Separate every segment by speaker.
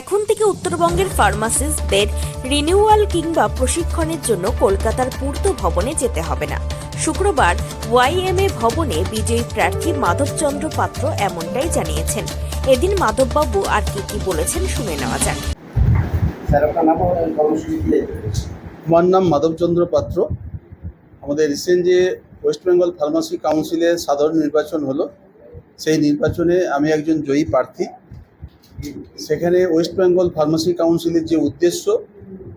Speaker 1: এখন থেকে উত্তরবঙ্গের ফার্মাসিস্টদের রিনিউয়াল কিংবা প্রশিক্ষণের জন্য কলকাতার পূর্ত ভবনে যেতে হবে না। শুক্রবার ওয়াইএমএ ভবনে বিজয়ী প্রার্থী মাধবচন্দ্র পাত্র এমনটাই জানিয়েছেন। এদিন মাধববাবু আর কি কি বলেছেন শুনে নেওয়া যাক।
Speaker 2: আমার নাম মাধবচন্দ্র পাত্র। আমাদের রিসেন্ট যে ওয়েস্ট বেঙ্গল ফার্মাসি কাউন্সিলের সাধারণ নির্বাচন হলো সেই নির্বাচনে আমি একজন জয়ী প্রার্থী। সেখানে ওয়েস্ট বেঙ্গল ফার্মাসি কাউন্সিলের যে উদ্দেশ্য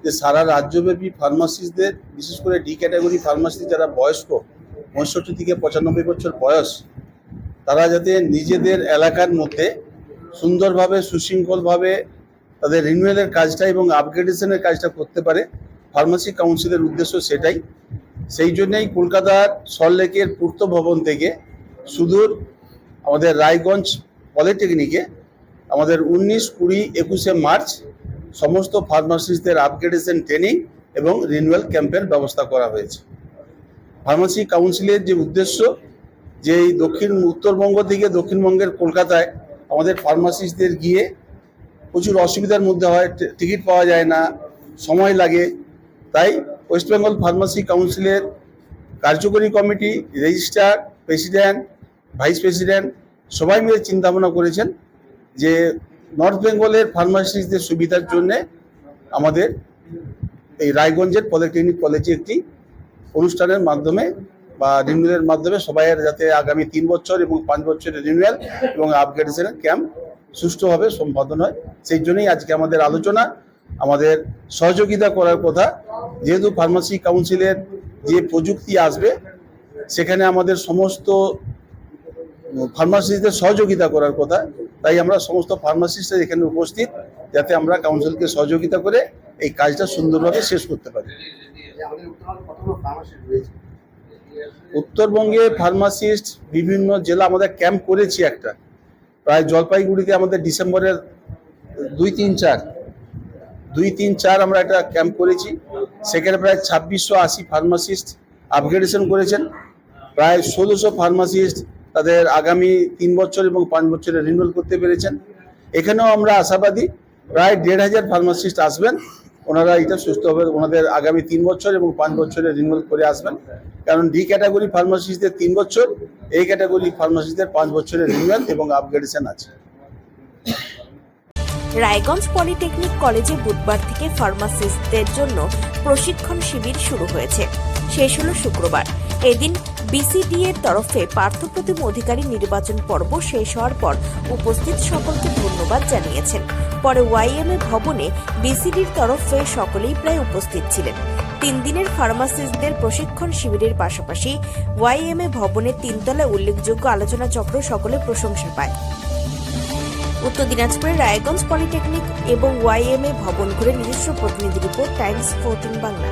Speaker 2: যে সারা রাজ্যব্যাপী ফার্মাসিস্টদের, বিশেষ করে ডি ক্যাটাগরি ফার্মাসিস্ট যারা বয়স্ক, পঁয়ষট্টি থেকে পঁচানব্বই বছর বয়স, তারা যাতে নিজেদের এলাকার মধ্যে সুন্দরভাবে, সুশৃঙ্খলভাবে তাদের রিনিউয়ালের কাজটা এবং আপগ্রেডেশনের কাজটা করতে পারে, ফার্মাসি কাউন্সিলের উদ্দেশ্য সেটাই। সেই জন্যেই কলকাতার সল্টলেকের পূর্ত ভবন থেকে সুদূর আমাদের রায়গঞ্জ পলিটেকনিকে আমাদের উনিশ, কুড়ি, একুশে মার্চ সমস্ত ফার্মাসিস্টদের আপগ্রেডেশন ট্রেনিং এবং রিনিউয়াল ক্যাম্পের ব্যবস্থা করা হয়েছে। ফার্মাসি কাউন্সিলের যে উদ্দেশ্য, যে এই দক্ষিণ, উত্তরবঙ্গ থেকে দক্ষিণবঙ্গের কলকাতায় আমাদের ফার্মাসিস্টদের গিয়ে প্রচুর অসুবিধার মধ্যে হয় টিকিট পাওয়া যায় না, সময় লাগে। তাই ওয়েস্ট বেঙ্গল ফার্মাসি কাউন্সিলের কার্যকরী committee registrar president vice president সবাই মিলে চিন্তা ভাবনা করেছেন যে নর্থ বেঙ্গলের ফার্মাসিস্টদের সুবিধার জন্যে আমাদের এই রায়গঞ্জের পলিটেকনিক কলেজে একটি অনুষ্ঠানের মাধ্যমে বা রিনিউয়ালের মাধ্যমে সবাই যাতে আগামী তিন বছর এবং পাঁচ বছরের রিনিউয়াল এবং আপগ্রেডেশনের ক্যাম্প সুষ্ঠুভাবে সম্পাদন হয়। সেই জন্যই আজকে আমাদের আলোচনা, আমাদের সহযোগিতা করার কথা। যেহেতু ফার্মাসি কাউন্সিলের যে প্রযুক্তি আসবে, সেখানে আমাদের সমস্ত ফার্মাসিস্টদের সহযোগিতা করার কথা। তাই আমরা সমস্ত ফার্মাসিস্টরা এখানে উপস্থিত, যাতে আমরা কাউন্সিলকে সহযোগিতা করে এই কাজটা সুন্দরভাবে শেষ করতে পারি।
Speaker 3: উত্তরবঙ্গে
Speaker 2: ফার্মাসিস্ট বিভিন্ন জেলা আমাদের ক্যাম্প করেছি একটা। প্রায় জলপাইগুড়িতে আমাদের ডিসেম্বরের দুই তিন চার, দুই তিন চার আমরা একটা ক্যাম্প করেছি। সেখানে প্রায় ছাব্বিশশো আশি ফার্মাসিস্ট আপগ্রেডেশন করেছেন। প্রায় ষোলোশো ফার্মাসিস্ট তাদের আগামী তিন বছর এবং পাঁচ বছরে রিনিউয়াল করতে পেরেছেন। এখানেও আমরা আশাবাদী, প্রায় দেড় হাজার ফার্মাসিস্ট আসবেন। ওনারা এটা সুস্থভাবে ওনাদের আগামী তিন বছর এবং পাঁচ বছরে রিনিউয়াল করে আসবেন। কারণ ডি ক্যাটাগরি ফার্মাসিস্টদের তিন বছর এই ক্যাটাগরি ফার্মাসিস্টদের পাঁচ বছরের রিনিউয়াল এবং আপগ্রেডেশন আছে।
Speaker 1: রায়গঞ্জ পলিটেকনিক কলেজে বুধবার থেকে ফার্মাসিস্টদের জন্য প্রশিক্ষণ শিবির শুরু হয়েছে। শেষ হলো শুক্রবার। এদিন বিসিডি এর তরফে পার্থপ্রতিম অধিকারী নির্বাচন পর্ব শেষ হওয়ার পর উপস্থিত সকলকে ধন্যবাদ জানিয়েছেন। পরে ওয়াইএমএ ভবনে বিসিডির তরফে সকলেই প্রায় উপস্থিত ছিলেন। তিন দিনের ফার্মাসিস্টদের প্রশিক্ষণ শিবিরের পাশাপাশি ওয়াইএমএ ভবনের তিনতলায় উল্লেখযোগ্য আলোচনা চক্র সকলে প্রশংসা পায়। উত্তর দিনাজপুরের রায়গঞ্জ পলিটেকনিক এবং ওয়াইএমএ ভবন ঘুরে নিজস্ব প্রতিনিধি report, Times, fourteen Bangla.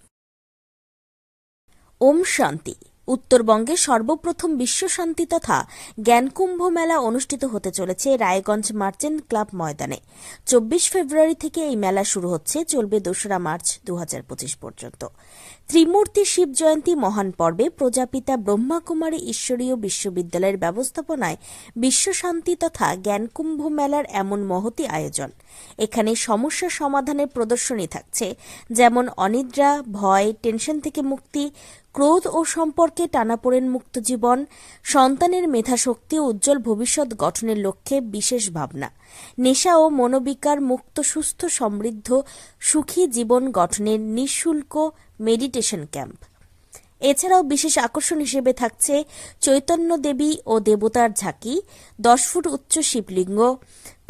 Speaker 1: ওম শান্তি। উত্তরবঙ্গে সর্বপ্রথম বিশ্ব শান্তি তথা জ্ঞানকুম্ভ মেলা অনুষ্ঠিত হতে চলেছে রায়গঞ্জ মার্চেন্ট ক্লাব ময়দানে। চব্বিশ ফেব্রুয়ারি থেকে এই মেলা শুরু হচ্ছে, চলবে দোসরা মার্চ দু হাজার পঁচিশ পর্যন্ত। ত্রিমূর্তি শিব জয়ন্তী মহান পর্বে প্রজাপিতা ব্রহ্মাকুমারী ঈশ্বরীয় বিশ্ববিদ্যালয়ের ব্যবস্থাপনায় বিশ্ব শান্তি তথা জ্ঞানকুম্ভ মেলার এমন মহতি আয়োজন। এখানে সমস্যা সমাধানের প্রদর্শনী থাকছে, যেমন অনিদ্রা, ভয়, টেনশন থেকে মুক্তি, ক্রোধ ও সম্পর্কে টানাপোড়েন মুক্ত জীবন, সন্তানের মেধাশক্তি ও উজ্জ্বল ভবিষ্যৎ গঠনের লক্ষ্যে বিশেষ ভাবনা, নেশা ও মনোবিকার মুক্ত, সুস্থ, সমৃদ্ধ, সুখী জীবন গঠনের নিঃশুল্ক মেডিটেশন ক্যাম্প। এছাড়াও বিশেষ আকর্ষণ হিসেবে থাকছে চৈতন্য দেবী ও দেবতার ঝাঁকি, দশ ফুট উচ্চ শিবলিঙ্গ